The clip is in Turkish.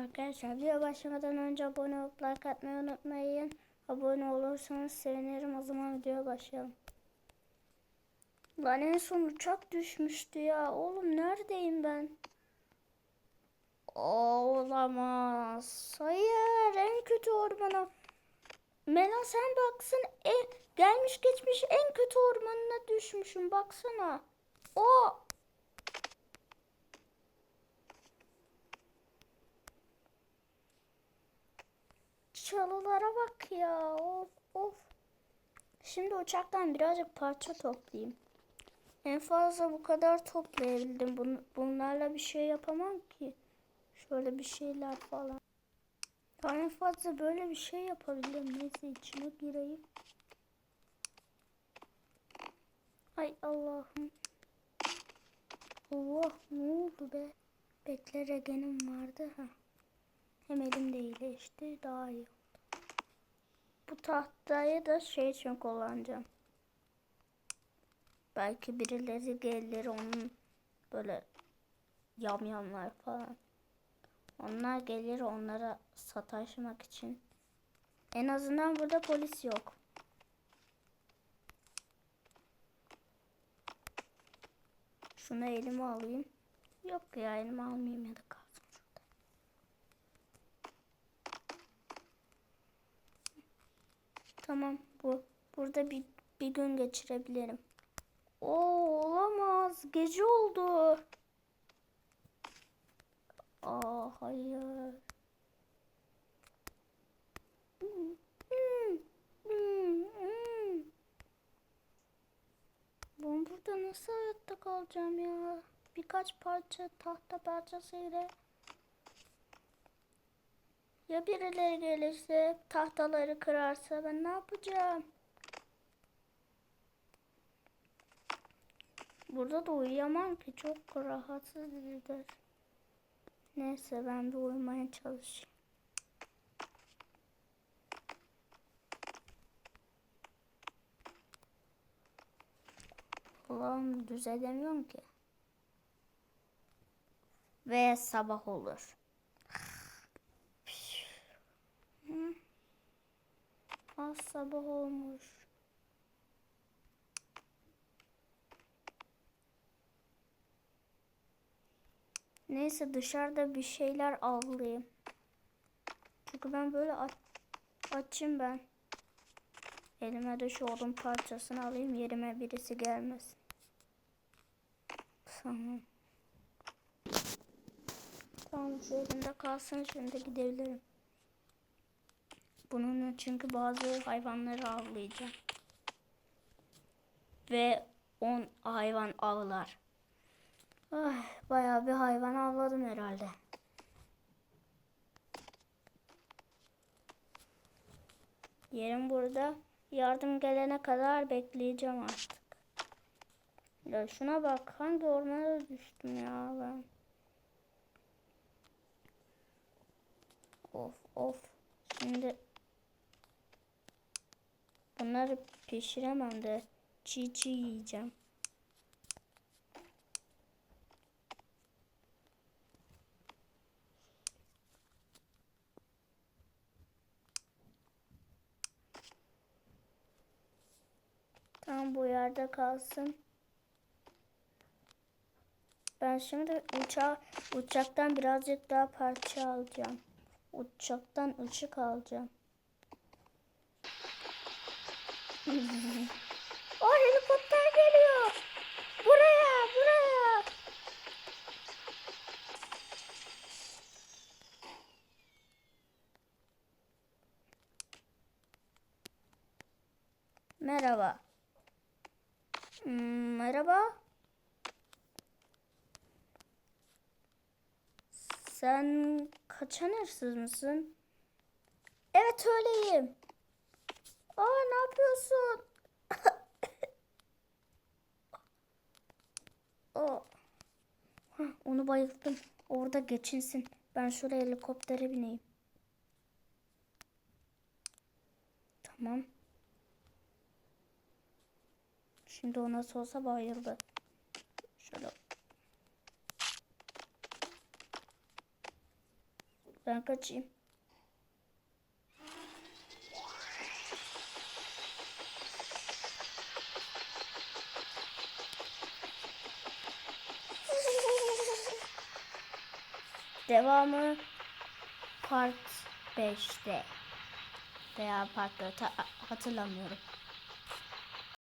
Arkadaşlar video başlamadan önce abone olup like atmayı unutmayın. Abone olursanız sevinirim. O zaman videoya başlayalım. Lan en son uçak düşmüştü ya. Oğlum neredeyim ben? Olamaz. Hayır en kötü ormana. Mela sen baksın. E, gelmiş geçmiş en kötü ormanına düşmüşüm. Baksana. O. Çalılara bak ya. Of of. Şimdi uçaktan birazcık parça toplayayım. En fazla bu kadar toplayabildim. Bun- bunlarla bir şey yapamam ki. Şöyle bir şeyler falan. Daha en fazla böyle bir şey yapabildim. Neyse içine gireyim. Ay Allah'ım. Allah ne oldu be? Bekle regenim vardı. ha. Hem elim de iyileşti. Daha iyi. Bu tahtayı da şey için kullanacağım. Belki birileri gelir onun böyle yamyamlar falan. Onlar gelir onlara sataşmak için. En azından burada polis yok. Şunu elime alayım. Yok ya elime almayayım ya da kalsın Tamam bu. Burada bir, bir gün geçirebilirim. Oo olamaz. Gece oldu. Aa hayır. Ben burada nasıl hayatta kalacağım ya? Birkaç parça tahta parçasıyla. Ya birileri gelirse tahtaları kırarsa ben ne yapacağım? Burada da uyuyamam ki çok rahatsız edilir. Neyse ben bir uyumaya çalışayım. Allah'ım düz edemiyorum ki. Ve sabah olur. Az sabah olmuş. Neyse dışarıda bir şeyler avlayayım. Çünkü ben böyle aç, açım ben. Elime de şu odun parçasını alayım yerime birisi gelmesin. Tamam. Tamam şu kalsın şimdi gidebilirim. Bunun çünkü bazı hayvanları avlayacağım. Ve 10 hayvan avlar. Ay, bayağı bir hayvan avladım herhalde. Yerim burada. Yardım gelene kadar bekleyeceğim artık. Ya şuna bak hangi ormana düştüm ya ben. Of of. Şimdi bunları pişiremem de çiğ çiğ yiyeceğim. Tam bu yerde kalsın. Ben şimdi uçağı, uçaktan birazcık daha parça alacağım. Uçaktan ışık alacağım. o helikopter geliyor. Buraya, buraya. Merhaba. Hmm, merhaba. Sen kaçan hırsız mısın? Evet öyleyim. Aa ne yapıyorsun? o. Hah, onu bayılttım. Orada geçinsin. Ben şuraya helikoptere bineyim. Tamam. Şimdi o nasıl olsa bayıldı. Şöyle Ben kaçayım. Devamı part 5'te veya part 4 hatırlamıyorum.